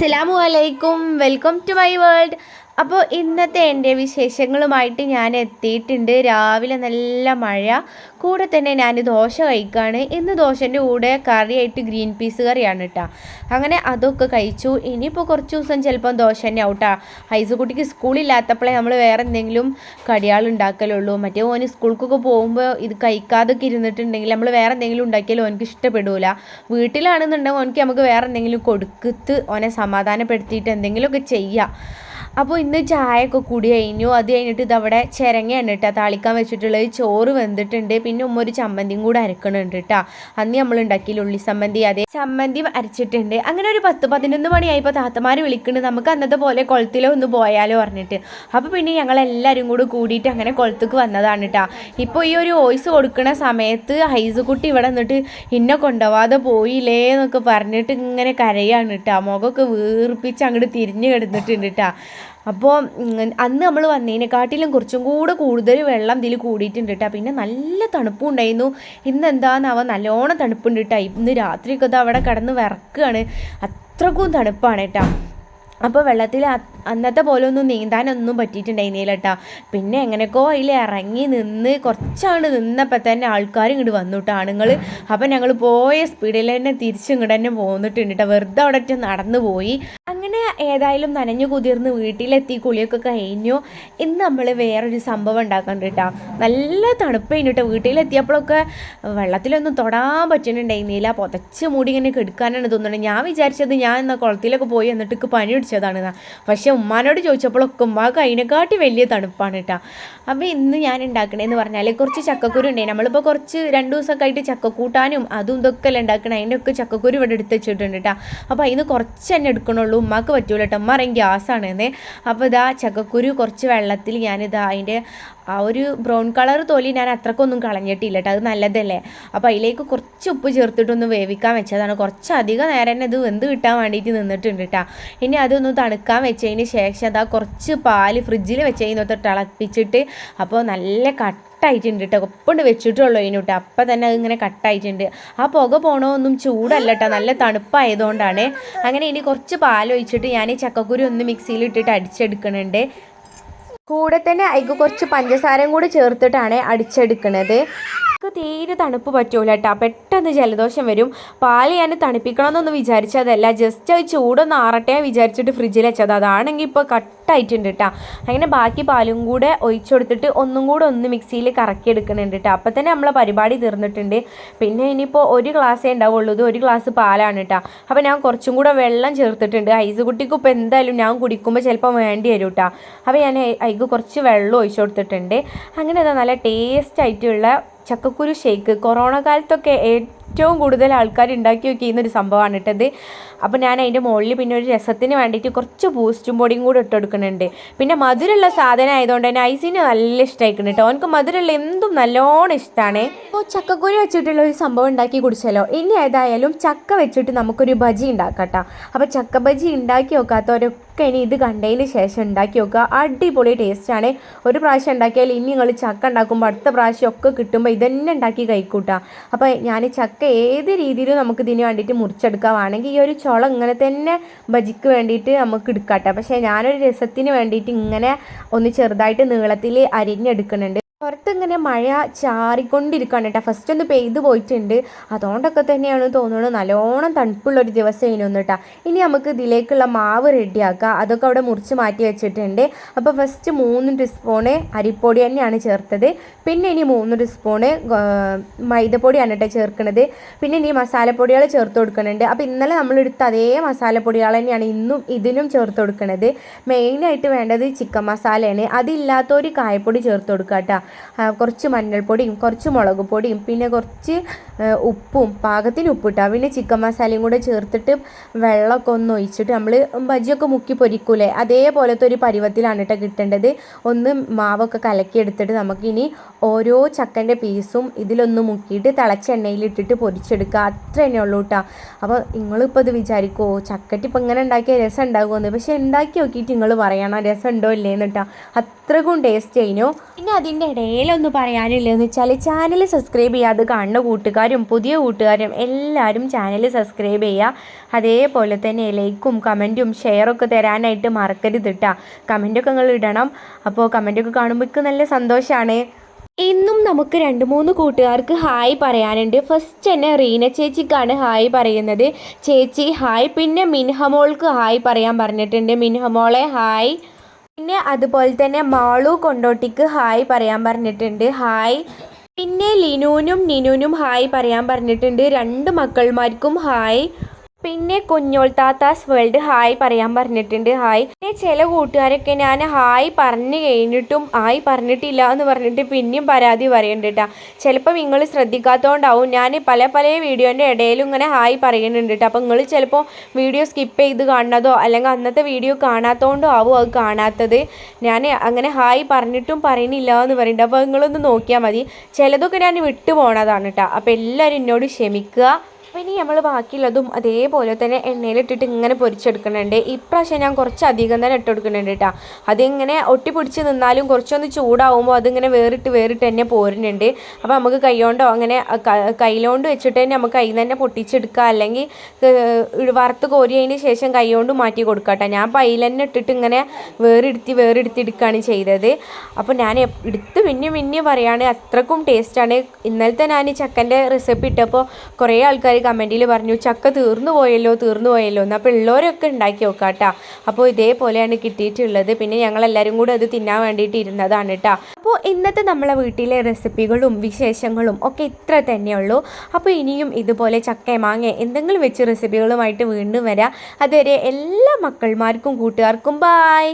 അസ്സലാമു അലൈക്കും. Welcome to my world. അപ്പോൾ ഇന്നത്തെ എന്റെ വിശേഷങ്ങളുമായിട്ട് ഞാൻ എത്തിയിട്ടുണ്ട്. രാവിലെ നല്ല മഴ കൂടെ തന്നെ ഞാൻ ദോശ കഴിക്കുകയാണ് ഇന്ന് ദോശന്റെ കൂടെ കറിയായിട്ട് ഗ്രീൻ പീസ് കറിയാണ് കേട്ടോ അങ്ങനെ അതൊക്കെ കഴിച്ചു. ഇനിയിപ്പോൾ കുറച്ച് ദിവസം ചിലപ്പം ദോശ തന്നെ ആവട്ടാ ഹൈസുകുട്ടിക്ക് സ്കൂളില്ലാത്തപ്പോഴേ നമ്മൾ വേറെ എന്തെങ്കിലും കടിയാൾ ഉണ്ടാക്കലുള്ളൂ. മറ്റേ ഓന് സ്കൂൾക്കൊക്കെ പോകുമ്പോൾ ഇത് കഴിക്കാതൊക്കെ ഇരുന്നിട്ടുണ്ടെങ്കിൽ നമ്മൾ വേറെ എന്തെങ്കിലും ഉണ്ടാക്കിയാലും ഓനക്ക് ഇഷ്ടപ്പെടില്ല വീട്ടിലാണെന്നുണ്ടെങ്കിൽ ഓനക്ക് നമുക്ക് വേറെ എന്തെങ്കിലും കൊടുക്കത്ത് ഓനെ സമാധാനപ്പെടുത്തിയിട്ട് എന്തെങ്കിലുമൊക്കെ ചെയ്യാം. അപ്പോൾ ഇന്ന് ചായയൊക്കെ കൂടി കഴിഞ്ഞു. അത് കഴിഞ്ഞിട്ട് ഇതവിടെ ചിരങ്ങയാണ് കേട്ടോ താളിക്കാൻ വെച്ചിട്ടുള്ളത് ചോറ് വെന്തിട്ടുണ്ട്. പിന്നെ ഉമ്മ ഒരു ചമ്മന്തിയും കൂടെ അരക്കണുണ്ട് കേട്ടോ അന്ന് നമ്മൾ ഉണ്ടാക്കിയില്ല ഉള്ളി ചമ്മന്തി അതേ ചമ്മന്തി അരച്ചിട്ടുണ്ട്. അങ്ങനെ ഒരു പത്ത് പതിനൊന്ന് മണിയായപ്പോൾ താത്തമാർ വിളിക്കുന്നുണ്ട്. നമുക്ക് അന്നത്തെ പോലെ കുളത്തിലോ ഒന്ന് പോയാലോ പറഞ്ഞിട്ട്. അപ്പോൾ പിന്നെ ഞങ്ങളെല്ലാവരും കൂടി കൂടിയിട്ട് അങ്ങനെ കുളത്തേക്ക് വന്നതാണ് കേട്ടോ ഇപ്പോൾ ഈ ഒരു വോയിസ് കൊടുക്കുന്ന സമയത്ത് ഹൈസ് കുട്ടി ഇവിടെ നിന്നിട്ട് ഇന്നെ കൊണ്ടുപോവാതെ പോയില്ലേ എന്നൊക്കെ പറഞ്ഞിട്ട് ഇങ്ങനെ കരയാണ് കേട്ടോ മുഖമൊക്കെ വീർപ്പിച്ച് അങ്ങോട്ട് തിരിഞ്ഞു കിടന്നിട്ടുണ്ട് കേട്ടോ അപ്പോൾ അന്ന് നമ്മൾ വന്നതിനെക്കാട്ടിലും കുറച്ചും കൂടെ കൂടുതൽ വെള്ളം ഇതിൽ കൂടിയിട്ടുണ്ട് കേട്ടോ പിന്നെ നല്ല തണുപ്പും ഉണ്ടായിരുന്നു ഇന്ന് എന്താണെന്നാവോ നല്ലോണം തണുപ്പുണ്ട് കേട്ടോ ഇന്ന് രാത്രിയൊക്കെ ഇത് അവിടെ കിടന്ന് വിറക്കുകയാണ് അത്രക്കും തണുപ്പാണ് കേട്ടോ അപ്പോൾ വെള്ളത്തിൽ അന്നത്തെ പോലെ ഒന്നും നീന്താനൊന്നും പറ്റിയിട്ടുണ്ടായിരുന്നില്ല കേട്ടോ പിന്നെ എങ്ങനെയൊക്കെയോ അതിൽ ഇറങ്ങി നിന്ന് കുറച്ചാണ് നിന്നപ്പോൾ തന്നെ ആൾക്കാർ ഇങ്ങോട്ട് വന്നു കേട്ടോ ആണുങ്ങൾ അപ്പോൾ ഞങ്ങൾ പോയ സ്പീഡിൽ തന്നെ തിരിച്ച് ഇങ്ങോട്ട് തന്നെ പോന്നിട്ടുണ്ട് കേട്ടോ വെറുതെ അവിടെ നടന്നു പോയി. അങ്ങനെ ഏതായാലും നനഞ്ഞു കുതിർന്ന് വീട്ടിലെത്തി കുളിയൊക്കെ കഴിഞ്ഞു. ഇന്ന് നമ്മൾ വേറൊരു സംഭവം ഉണ്ടാക്കണ്ട കേട്ടോ നല്ല തണുപ്പ് കഴിഞ്ഞിട്ട് വീട്ടിലെത്തിയപ്പോഴൊക്കെ വെള്ളത്തിലൊന്നും തൊടാൻ പറ്റുന്നുണ്ടായിരുന്നില്ല. പുതച്ച് മൂടി ഇങ്ങനെ കെടുക്കാനാണ് തോന്നുന്നത്. ഞാൻ വിചാരിച്ചത് ഞാൻ എന്നാൽ കുളത്തിലൊക്കെ പോയി എന്നിട്ട് പണി പിടിച്ചതാണ് പക്ഷേ ഉമ്മാനോട് ചോദിച്ചപ്പോഴൊക്കെ ഉമ്മാക്ക് അതിനെക്കാട്ടി വലിയ തണുപ്പാണ് കേട്ടോ അപ്പോൾ ഇന്ന് ഞാൻ ഉണ്ടാക്കണേന്ന് പറഞ്ഞാൽ കുറച്ച് ചക്കക്കുരു ഉണ്ടായി. നമ്മളിപ്പോൾ കുറച്ച് രണ്ട് ദിവസമൊക്കെ ആയിട്ട് ചക്കക്കൂട്ടാനും അതും ഇതൊക്കെ അല്ല ഉണ്ടാക്കണം. അതിന്റെയൊക്കെ ചക്കക്കുരു ഇവിടെ എടുത്ത് വെച്ചിട്ടുണ്ട് കേട്ടോ അപ്പോൾ അതിന് കുറച്ച് തന്നെ എടുക്കണുള്ളൂ. ഉമ്മാക്ക് പറ്റൂല കേട്ടോ ഉമ്മ അറിയാം ഗ്യാസാണ് എന്നേ അപ്പോൾ ഇതാ ചക്കക്കുരു കുറച്ച് വെള്ളത്തിൽ ഞാനിതാ അതിന്റെ ആ ഒരു ബ്രൗൺ കളർ തൊലി ഞാൻ അത്രക്കൊന്നും കളഞ്ഞിട്ടില്ല കേട്ടോ അത് നല്ലതല്ലേ? അപ്പോൾ അതിലേക്ക് കുറച്ച് ഉപ്പ് ചേർത്തിട്ടൊന്ന് വേവിക്കാൻ വെച്ചതാണ്. കുറച്ച് അധികം നേരം തന്നെ ഇത് വെന്ത് കിട്ടാൻ വേണ്ടിയിട്ട് നിന്നിട്ടുണ്ട് കേട്ടോ ഇനി അതൊന്ന് തണുക്കാൻ വെച്ചതിന് ശേഷം അതാ കുറച്ച് പാൽ ഫ്രിഡ്ജിൽ വെച്ചതിനൊത്ത് തിളപ്പിച്ചിട്ട് അപ്പോൾ നല്ല കട്ടായിട്ടുണ്ട് കേട്ടോ ഒപ്പുണ്ട് വെച്ചിട്ടുള്ളൂ കേട്ടോ അപ്പം തന്നെ ഇങ്ങനെ കട്ടായിട്ടുണ്ട്. ആ പുക പോണോ ഒന്നും ചൂടല്ല കേട്ടോ നല്ല തണുപ്പായതുകൊണ്ടാണ്. അങ്ങനെ ഇനി കുറച്ച് പാലൊഴിച്ചിട്ട് ഞാൻ ഈ ചക്കക്കുരു ഒന്ന് മിക്സിയിൽ ഇട്ടിട്ട് അടിച്ചെടുക്കുന്നുണ്ട് കൂടെ തന്നെ അതിക്ക് കുറച്ച് പഞ്ചസാരയും കൂടി ചേർത്തിട്ടാണ് അടിച്ചെടുക്കുന്നത് നമുക്ക് തീരെ തണുപ്പ് പറ്റൂല കേട്ടോ പെട്ടെന്ന് ജലദോഷം വരും. പാൽ ഞാൻ തണുപ്പിക്കണമെന്നൊന്നും വിചാരിച്ചതല്ല. ജസ്റ്റ് അത് ചൂടൊന്ന് ആറട്ടെ വിചാരിച്ചിട്ട് ഫ്രിഡ്ജിൽ വെച്ചത്. അതാണെങ്കിൽ ഇപ്പോൾ കട്ടായിട്ടുണ്ട് കേട്ടോ അങ്ങനെ ബാക്കി പാലും കൂടെ ഒഴിച്ചെടുത്തിട്ട് ഒന്നും കൂടെ ഒന്ന് മിക്സിയിൽ കറക്കി എടുക്കുന്നുണ്ട് കേട്ടോ അപ്പം തന്നെ നമ്മളെ പരിപാടി തീർന്നിട്ടുണ്ട്. പിന്നെ ഇനിയിപ്പോൾ ഒരു ഗ്ലാസ്സേ ഉണ്ടാവുള്ളൂ. ഒരു ഗ്ലാസ് പാലാണ് കേട്ടോ അപ്പോൾ ഞാൻ കുറച്ചും കൂടെ വെള്ളം ചേർത്തിട്ടുണ്ട്. ഐസ് കുട്ടിക്ക് ഇപ്പോൾ എന്തായാലും ഞാൻ കുടിക്കുമ്പോൾ ചിലപ്പോൾ വേണ്ടി വരും കേട്ടോ അപ്പോൾ ഞാൻ അതിക്ക് കുറച്ച് വെള്ളം ഒഴിച്ചു കൊടുത്തിട്ടുണ്ട് അങ്ങനെ നല്ല ടേസ്റ്റ് ആയിട്ടുള്ള ചക്കക്കുരു ഷേക്ക് കൊറോണ കാലത്തൊക്കെ ഏറ്റവും കൂടുതൽ ആൾക്കാർ ഉണ്ടാക്കി വയ്ക്കുന്ന ഒരു സംഭവമാണ് ഇട്ടത് അപ്പോൾ ഞാൻ അതിന്റെ മുകളിൽ പിന്നെ ഒരു രസത്തിന് വേണ്ടിയിട്ട് കുറച്ച് ബൂസ്റ്റും പൊടിയും കൂടി ഇട്ട് കൊടുക്കുന്നുണ്ട്. പിന്നെ മധുരമുള്ള സാധനം ആയതുകൊണ്ട് തന്നെ ഐസിന് നല്ല ഇഷ്ടമായിരിക്കുന്നു കേട്ടോ. അവനക്ക് മധുരമുള്ള എന്തും നല്ലോണം ഇഷ്ടമാണ് അപ്പോൾ ചക്കക്കുരു വെച്ചിട്ടുള്ള ഒരു സംഭവം ഉണ്ടാക്കി കുടിച്ചല്ലോ ഇനി ഏതായാലും ചക്ക വെച്ചിട്ട് നമുക്കൊരു ബജി ഉണ്ടാക്കാം കേട്ടോ. അപ്പോൾ ചക്ക ബജി ഉണ്ടാക്കി നോക്കാത്തവരൊക്കെ ഇനി ഇത് കണ്ടതിന് ശേഷം ഉണ്ടാക്കി നോക്കുക. അടിപൊളി ടേസ്റ്റാണ് ഒരു പ്രാവശ്യം ഉണ്ടാക്കിയാൽ ഇനി നിങ്ങൾ ചക്ക ഉണ്ടാക്കുമ്പോൾ അടുത്ത പ്രാവശ്യം ഒക്കെ കിട്ടുമ്പോൾ ഇതന്നെ ഉണ്ടാക്കി കഴിക്കൂട്ടാ. അപ്പോൾ ഞാൻ ചക്ക ഏത് രീതിയിലും നമുക്ക് ഇതിന് വേണ്ടിയിട്ട് മുറിച്ചെടുക്കാവാണെങ്കിൽ ഈ ഒരു ചുള ഇങ്ങനെ തന്നെ ബജിക്ക് വേണ്ടിയിട്ട് നമുക്ക് എടുക്കാട്ടോ. പക്ഷേ ഞാനൊരു രസത്തിന് വേണ്ടിയിട്ട് ഇങ്ങനെ ഒന്ന് ചെറുതായിട്ട് നീളത്തിൽ അരിഞ്ഞെടുക്കുന്നുണ്ട്. പുറത്ത് ഇങ്ങനെ മഴ ചാറിക്കൊണ്ടിരിക്കുകയാണ് കേട്ടോ. ഫസ്റ്റ് ഒന്ന് പെയ്ത് പോയിട്ടുണ്ട്. അതുകൊണ്ടൊക്കെ തന്നെയാണ് തോന്നുന്നത് നല്ലോണം തണുപ്പുള്ള ഒരു ദിവസം ഇതിനൊന്നും കേട്ടോ. ഇനി നമുക്ക് ഇതിലേക്കുള്ള മാവ് റെഡിയാക്കാം. അതൊക്കെ അവിടെ മുറിച്ച് മാറ്റി വെച്ചിട്ടുണ്ട്. അപ്പോൾ ഫസ്റ്റ് മൂന്ന് ടീസ്പൂണ് അരിപ്പൊടി തന്നെയാണ് ചേർത്തത്. പിന്നെ ഇനി മൂന്ന് ടീസ്പൂണ് മൈദപ്പൊടിയാണ് കേട്ടോ ചേർക്കുന്നത് പിന്നെ ഇനി മസാലപ്പൊടികൾ ചേർത്ത് കൊടുക്കുന്നുണ്ട്. അപ്പോൾ ഇന്നലെ നമ്മളെടുത്ത അതേ മസാലപ്പൊടികൾ തന്നെയാണ് ഇന്നും ഇതിനും ചേർത്ത് കൊടുക്കുന്നത് മെയിനായിട്ട് വേണ്ടത് ചിക്കൻ മസാലയാണ് അതില്ലാത്തൊരു കായപ്പൊടി ചേർത്ത് കൊടുക്കുക കേട്ടോ. കുറച്ച് മഞ്ഞൾപ്പൊടിയും കുറച്ച് മുളക് പൊടിയും പിന്നെ കുറച്ച് ഉപ്പും പാകത്തിന് ഉപ്പിട്ടാൽ പിന്നെ ചിക്കൻ മസാലയും കൂടെ ചേർത്തിട്ട് വെള്ളമൊക്കെ ഒന്ന് ഒഴിച്ചിട്ട് നമ്മൾ ബജിയൊക്കെ മുക്കി പൊരിക്കൂലേ? അതേപോലത്തെ ഒരു പരുവത്തിലാണ് കേട്ടോ കിട്ടേണ്ടത്. ഒന്ന് മാവൊക്കെ കലക്കി എടുത്തിട്ട് നമുക്കിനി ഓരോ ചക്കന്റെ പീസും ഇതിലൊന്ന് മുക്കിയിട്ട് തിളച്ച എണ്ണയിലിട്ടിട്ട് പൊരിച്ചെടുക്കുക. അത്ര തന്നെ ഉള്ളൂ കേട്ടോ അപ്പോൾ നിങ്ങളിപ്പോൾ ഇത് വിചാരിക്കുമോ ചക്കറ്റ് ഇപ്പം ഇങ്ങനെ ഉണ്ടാക്കിയ രസം ഉണ്ടാകുമെന്ന്. പക്ഷേ ഉണ്ടാക്കി നോക്കിയിട്ട് നിങ്ങൾ പറയണം രസം ഉണ്ടോ ഇല്ലേന്ന് കേട്ടോ അത്രക്കും ടേസ്റ്റ് ചെയ്യുന്നു പിന്നെ അതിന്റെ ഇടയിലൊന്ന് പറയാനില്ലെന്ന് വെച്ചാൽ ചാനൽ സബ്സ്ക്രൈബ് ചെയ്യാതെ കാണുന്ന കൂട്ടുകാരും പുതിയ കൂട്ടുകാരും എല്ലാവരും ചാനൽ സബ്സ്ക്രൈബ് ചെയ്യുക അതേപോലെ തന്നെ ലൈക്കും കമന്റും ഷെയറൊക്കെ തരാനായിട്ട് മറക്കരുത് കേട്ടോ കമന്റൊക്കെ നിങ്ങൾ ഇടണം. അപ്പോൾ കമന്റൊക്കെ കാണുമ്പോൾ നല്ല സന്തോഷമാണ് ഇന്നും നമുക്ക് രണ്ട് മൂന്ന് കൂട്ടുകാർക്ക് ഹായ് പറയാനുണ്ട്. ഫസ്റ്റ് തന്നെ റീന ചേച്ചിക്കാണ് ഹായ് പറയുന്നത്. ചേച്ചി ഹായ് പിന്നെ മിൻഹമോൾക്ക് ഹായ് പറയാൻ പറഞ്ഞിട്ടുണ്ട്. മിൻഹമോളെ ഹായ് പിന്നെ അതുപോലെ തന്നെ മാളു കൊണ്ടോട്ടിക്ക് ഹായ് പറയാൻ പറഞ്ഞിട്ടുണ്ട്. ഹായ്. പിന്നെ ലിനുവിനും നിനുവിനും ഹായ് പറയാൻ പറഞ്ഞിട്ടുണ്ട്. രണ്ട് മക്കൾമാർക്കും ഹായ്. പിന്നെ കുഞ്ഞോൾ താത്താസ് വേൾഡ് ഹായ് പറയാൻ പറഞ്ഞിട്ടുണ്ട്. ഹായ്. പിന്നെ ചില കൂട്ടുകാരൊക്കെ ഞാൻ ഹായ് പറഞ്ഞു കഴിഞ്ഞിട്ടും ഹായ് പറഞ്ഞിട്ടില്ല എന്ന് പറഞ്ഞിട്ട് പിന്നെയും പരാതി പറയുന്നുണ്ട് ചിലപ്പോൾ നിങ്ങൾ ശ്രദ്ധിക്കാത്തതുകൊണ്ടാവും ഞാൻ പല പല വീഡിയോന്റെ ഇടയിലും ഇങ്ങനെ ഹായ് പറയുന്നുണ്ട് കേട്ടോ അപ്പോൾ നിങ്ങൾ ചിലപ്പോൾ വീഡിയോ സ്കിപ്പ് ചെയ്ത് കാണുന്നതോ അല്ലെങ്കിൽ അന്നത്തെ വീഡിയോ കാണാത്തതുകൊണ്ടോ ആവും അത് കാണാത്തത്. ഞാൻ അങ്ങനെ ഹായ് പറഞ്ഞിട്ടും പറയുന്നില്ല എന്ന് പറയുന്നുണ്ട്. അപ്പോൾ നിങ്ങളൊന്ന് നോക്കിയാൽ മതി. ചിലതൊക്കെ ഞാൻ വിട്ടു പോണതാണ് കേട്ടോ അപ്പോൾ എല്ലാവരും എന്നോട് ക്ഷമിക്കുക. ഇനി നമ്മൾ ബാക്കിയുള്ളതും അതേപോലെ തന്നെ എണ്ണയിലിട്ടിട്ട് ഇങ്ങനെ പൊരിച്ചെടുക്കുന്നുണ്ട്. ഇപ്രാവശ്യം ഞാൻ കുറച്ച് അധികം തന്നെ ഇട്ട് കൊടുക്കുന്നുണ്ട് കേട്ടോ അതിങ്ങനെ ഒട്ടിപ്പിടിച്ച് നിന്നാലും കുറച്ചൊന്ന് ചൂടാവുമ്പോൾ അതിങ്ങനെ വേറിട്ട് വേറിട്ട് തന്നെ പോരുന്നുണ്ട്. അപ്പോൾ നമുക്ക് കൈകൊണ്ടോ അങ്ങനെ കയ്യിലോണ്ട് വെച്ചിട്ട് തന്നെ നമുക്ക് കൈ തന്നെ പൊട്ടിച്ചെടുക്കുക. അല്ലെങ്കിൽ വറുത്ത് കോരിയതിന് ശേഷം കൈകൊണ്ട് മാറ്റി കൊടുക്കാം കേട്ടോ ഞാൻ പയ്യിൽ തന്നെ ഇട്ടിട്ട് ഇങ്ങനെ വേറെടുത്തി എടുക്കുകയാണ് ചെയ്തത്. അപ്പോൾ ഞാൻ എടുത്ത് പിന്നെ പിന്നെ പറയുകയാണ് അത്രക്കും ടേസ്റ്റാണ് ഇന്നലത്തെ ഞാൻ ചക്കന്റെ റെസിപ്പി ഇട്ടപ്പോൾ കുറേ ആൾക്കാർ കമന്റിൽ പറഞ്ഞു ചക്ക തീർന്നു പോയല്ലോ തീർന്നു പോയല്ലോ. എന്ന് അപ്പോൾ ഉള്ളവരൊക്കെ ഉണ്ടാക്കി നോക്കാം കേട്ടോ അപ്പോൾ ഇതേപോലെയാണ് കിട്ടിയിട്ടുള്ളത്. പിന്നെ ഞങ്ങളെല്ലാവരും കൂടെ അത് തിന്നാൻ വേണ്ടിയിട്ട് ഇരുന്നതാണ് കേട്ടോ അപ്പോൾ ഇന്നത്തെ നമ്മളെ വീട്ടിലെ റെസിപ്പികളും വിശേഷങ്ങളും ഒക്കെ ഇത്ര തന്നെയുള്ളൂ അപ്പോൾ ഇനിയും ഇതുപോലെ ചക്ക മാങ്ങ എന്തെങ്കിലും വെച്ച് റെസിപ്പികളുമായിട്ട് വീണ്ടും വരാം. അതുവരെ എല്ലാ മക്കൾമാർക്കും കൂട്ടുകാർക്കും ബായ്